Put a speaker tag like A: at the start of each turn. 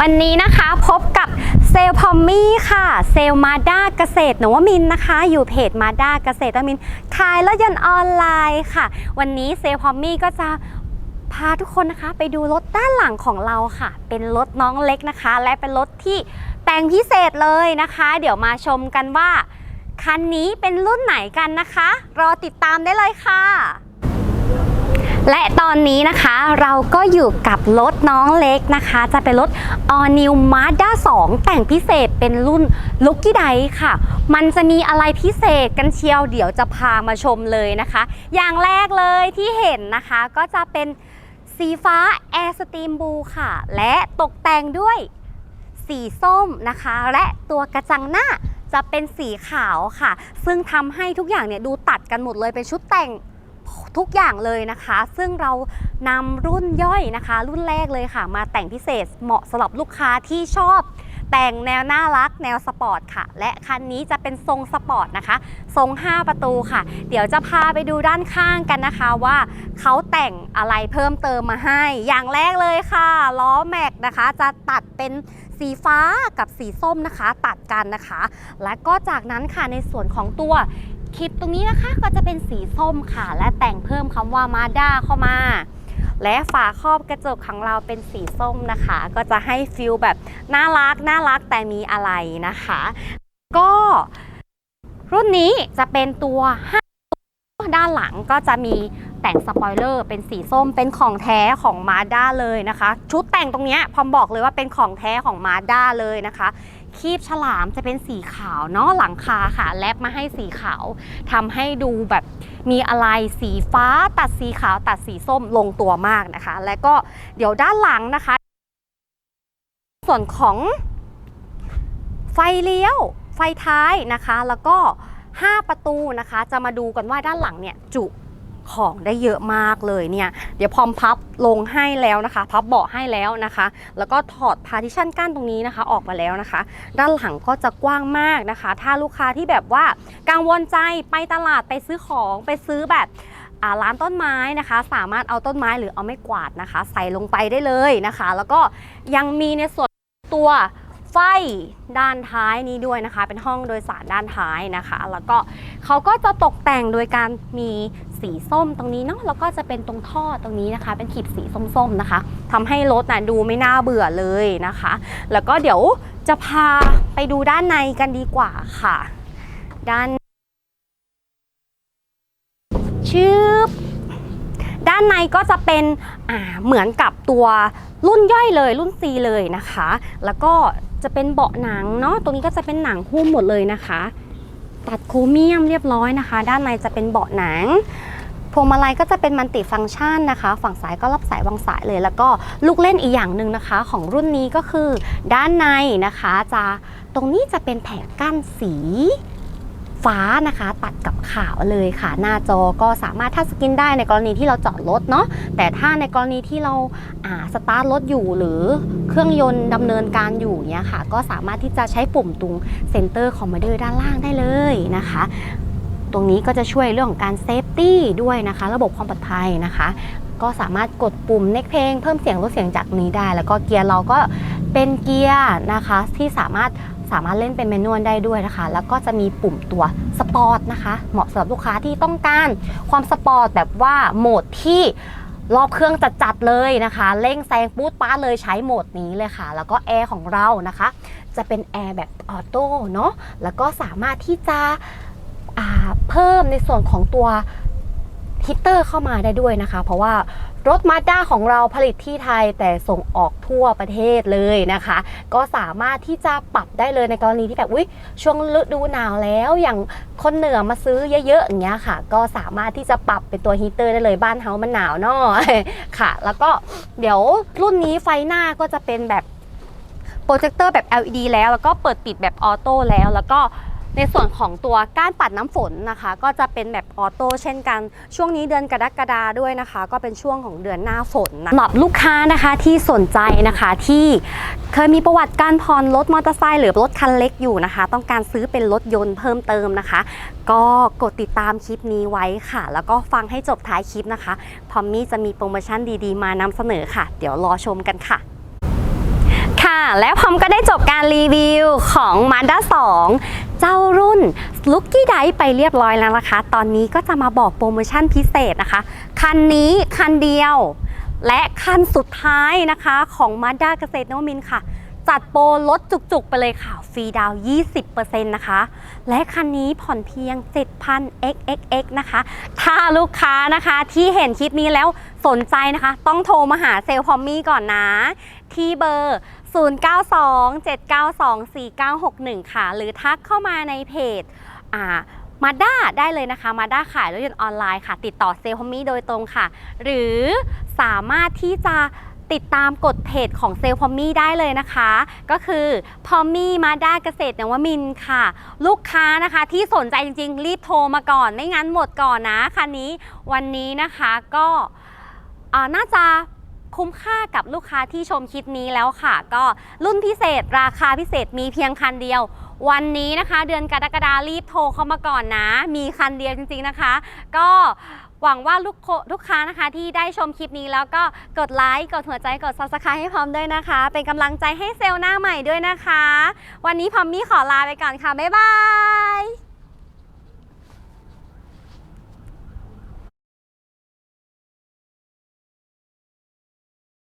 A: วันนี้นะคะพบกับเซลพอมมี่ค่ะ เซลมาด้าเกษตรนวมินนะคะ อยู่เพจมาด้าเกษตรนวมินขายรถยนต์ออนไลน์ค่ะ วันนี้เซลพอมมี่ก็จะพาทุกคนนะคะ ไปดูรถด้านหลังของเราค่ะ เป็นรถน้องเล็กนะคะ และเป็นรถที่แต่งพิเศษเลยนะคะ เดี๋ยวมาชมกันว่า คันนี้เป็นรุ่นไหนกันนะคะ รอติดตามได้เลยค่ะ และตอนนี้นะคะเราก็อยู่กับรถน้องเล็กนะคะ จะเป็นรถ All New Mazda 2 แต่งพิเศษเป็นรุ่น Lucky d i ค่ะ มันจะมีอะไรพิเศษกันเชียว เดี๋ยวจะพามาชมเลยนะคะ อย่างแรกเลยที่เห็นนะคะก็จะเป็นสีฟ้า Air Steam Blue ค่ะ และตกแต่งด้วยสีส้มนะคะ และตัวกระจังหน้าจะเป็นสีขาวค่ะ ซึ่งทำให้ทุกอย่างเนี่ยดูตัดกันหมดเลยเป็นชุดแต่ง ทุกอย่างเลยนะคะ ซึ่งเรานำรุ่นย่อยนะคะ รุ่นแรกเลยค่ะ มาแต่งพิเศษเหมาะสำหรับลูกค้าที่ชอบ แต่งแนวน่ารักแนวสปอร์ตค่ะ และคันนี้จะเป็นทรงสปอร์ตนะคะ ทรง 5 ประตูค่ะ เดี๋ยวจะพาไปดูด้านข้างกันนะคะว่าเขาแต่งอะไรเพิ่มเติมมาให้ อย่างแรกเลยค่ะล้อแม็กนะคะ จะตัดเป็นสีฟ้ากับสีส้มนะคะ ตัดกันนะคะ และก็จากนั้นค่ะในส่วนของตัว คลิปตรงนี้นะคะก็จะเป็นสีส้มค่ะ และแต่งเพิ่มคำว่ามาด้าเข้ามา และฝาครอบกระจกของเราเป็นสีส้มนะคะ ก็จะให้ฟิลแบบน่ารักน่ารักแต่มีอะไรนะคะ ก็รุ่นนี้จะเป็นตัวด้านหลังก็จะมีแต่งสปอยเลอร์เป็นสีส้มเป็นของแท้ของมาด้าเลยนะคะ ชุดแต่งตรงนี้พอมบอกเลยว่าเป็นของแท้ของมาด้าเลยนะคะ คีบฉลามจะเป็นสีขาวเนาะหลังคาค่ะ แลบมาให้สีขาวทำให้ดูแบบมีอะไรสีฟ้าตัดสีขาวตัดสีส้มลงตัวมากนะคะ และก็เดี๋ยวด้านหลังนะคะ ส่วนของไฟเลี้ยวไฟท้ายนะคะ แล้วก็ 5 ประตูนะคะ จะมาดูกันว่าด้านหลังเนี่ยจุ ของได้เยอะมากเลยเนี่ย เดี๋ยวพร้อมพับลงให้แล้วนะคะ พับเบาะให้แล้วนะคะ แล้วก็ถอดพาร์ติชันกั้นตรงนี้นะคะออกมาแล้วนะคะ ด้านหลังก็จะกว้างมากนะคะ ถ้าลูกค้าที่แบบว่ากังวลใจไปตลาดไปซื้อของไปซื้อแบบร้านต้นไม้นะคะ สามารถเอาต้นไม้หรือเอาไม้กวาดนะคะ ใส่ลงไปได้เลยนะคะ แล้วก็ยังมีในส่วนตัว ไฟด้านท้ายนี้ด้วยนะคะ เป็นห้องโดยสารด้านท้ายนะคะ แล้วก็เขาก็จะตกแต่งโดยการมีสีส้มตรงนี้เนาะแล้วก็จะเป็นตรงท่อตรงนี้นะคะ เป็นขีดสีส้มๆนะคะทำให้รถนะดูไม่น่าเบื่อเลยนะคะ แล้วก็เดี๋ยวจะพาไปดูด้านในกันดีกว่าค่ะ ด้านชืบด้านในก็จะเป็นเหมือนกับตัวรุ่นย่อยเลยรุ่น C เลยนะคะ แล้วก็ จะเป็นเบาะหนังเนาะตรงนี้ก็จะเป็นหนังหุ้มหมดเลยนะคะ ตัดโครเมียมเรียบร้อยนะคะ ด้านในจะเป็นเบาะหนังพวงมาลัยก็จะเป็นมันติฟังก์ชันนะคะ ฝั่งซ้ายก็รับสายวางสายเลย แล้วก็ลูกเล่นอีกอย่างหนึ่งนะคะ ของรุ่นนี้ก็คือด้านในนะคะจะตรงนี้จะเป็นแผงกั้นสี ฟ้านะคะ ตัดกับขาวเลยค่ะ หน้าจอก็สามารถทัชสกรีนได้ในกรณีที่เราจอดรถเนาะแต่ถ้าในกรณีที่เราอ่าสตาร์ทรถอยู่หรือเครื่องยนต์ดำเนินการอยู่เนี่ยค่ะ ก็สามารถที่จะใช้ปุ่มตรงเซนเตอร์คอมมานเดอร์ด้านล่างได้เลยนะคะตรงนี้ก็จะช่วยเรื่องของการเซฟตี้ด้วยนะคะ ระบบความปลอดภัยนะคะ ก็สามารถกดปุ่มเน็กเพลงเพิ่มเสียงลดเสียงจากนี้ได้ แล้วก็เกียร์เราก็เป็นเกียร์นะคะที่สามารถ สามารถเล่นเป็นแมนวลได้ด้วยนะคะ แล้วก็จะมีปุ่มตัวสปอร์ตนะคะ เหมาะสำหรับลูกค้าที่ต้องการความสปอร์ตแบบว่าโหมดที่รอบเครื่องจัดๆเลยนะคะ เร่งแซงปูดป้าเลยใช้โหมดนี้เลยค่ะ แล้วก็แอร์ของเรานะคะ จะเป็นแอร์แบบออโต้เนาะแล้วก็สามารถที่จะเพิ่มในส่วนของตัวฮีตเตอร์เข้ามาได้ด้วยนะคะ เพราะว่า รถมาด้าของเราผลิตที่ไทยแต่ส่งออกทั่วประเทศเลยนะคะ ก็สามารถที่จะปรับได้เลยในกรณีที่แบบอุ๊ยช่วงฤดูหนาวแล้วอย่างคนเหนือมาซื้อเยอะๆอย่างเงี้ยค่ะ ก็สามารถที่จะปรับเป็นตัวฮีเตอร์ได้เลยบ้านเฮามันหนาวเนาะค่ะ แล้วก็เดี๋ยวรุ่นนี้ไฟหน้าก็จะเป็นแบบโปรเจคเตอร์แบบ LED แล้ว แล้วก็เปิดปิดแบบออโต้แล้วแล้วก็ ในส่วนของตัวก้านปัดน้ำฝนนะคะ ก็จะเป็นแบบออโต้เช่นกัน ช่วงนี้เดือนกรกฎาด้วยนะคะ ก็เป็นช่วงของเดือนหน้าฝนนะสำหรับลูกค้านะคะที่สนใจนะคะที่เคยมีประวัติการผ่อนรถมอเตอร์ไซค์หรือรถคันเล็กอยู่นะคะ ต้องการซื้อเป็นรถยนต์เพิ่มเติมนะคะ ก็กดติดตามคลิปนี้ไว้ค่ะ แล้วก็ฟังให้จบท้ายคลิปนะคะ พอมมี่จะมีโปรโมชั่นดีๆ มานำเสนอค่ะ เดี๋ยวรอชมกันค่ะ ค่ะ แล้วพอมก็ได้จบการรีวิวของ Mazda 2 เจ้ารุ่น Lucky d i ไปเรียบร้อยแล้วนะคะ ตอนนี้ก็จะมาบอกโปรโมชั่นพิเศษนะคะ คันนี้คันเดียว และคันสุดท้ายนะคะของ Mazda เกษตรนวมินค่ะ จัดโปรลดจุกๆ ไปเลยค่ะ ฟรีดาว 20%นะคะ และคันนี้ผ่อนเพียง 7,000 xxx นะคะ ถ้าลูกค้านะคะที่เห็นคลิปนี้แล้วสนใจนะคะ ต้องโทรมาหาเซลล์พอมมี่ก่อนนะที่เบอร์ 0927924961 ค่ะ หรือทักเข้ามาในเพจอ่ามาด้าได้เลยนะคะ มาด้าขายรถยนต์ออนไลน์ค่ะ ติดต่อเซลล์พอมมี่โดยตรงค่ะ หรือสามารถที่จะติดตามกดเพจของเซลล์พอมมี่ได้เลยนะคะ ก็คือพอมมี่มาด้าเกษตรนวมินค่ะ ลูกค้านะคะที่สนใจจริง ๆ รีบโทรมาก่อน ไม่งั้นหมดก่อนนะคันนี้วันนี้นะคะก็น่าจะ คุ้มค่ากับลูกค้าที่ชมคลิปนี้แล้วค่ะ ก็รุ่นพิเศษราคาพิเศษมีเพียงคันเดียว วันนี้นะคะ เดือนกรกฎารีบโทรเข้ามาก่อนนะ มีคันเดียวจริงๆนะคะ ก็หวังว่าลูกคลูกค้านะคะที่ได้ชมคลิปนี้แล้วก็กดไลค์กดหัวใจกด subscribe ให้พร้อมด้วยนะคะ เป็นกำลังใจให้เซลล์หน้าใหม่ด้วยนะคะ วันนี้พอมมี่ขอลาไปก่อนค่ะ บ๊ายบาย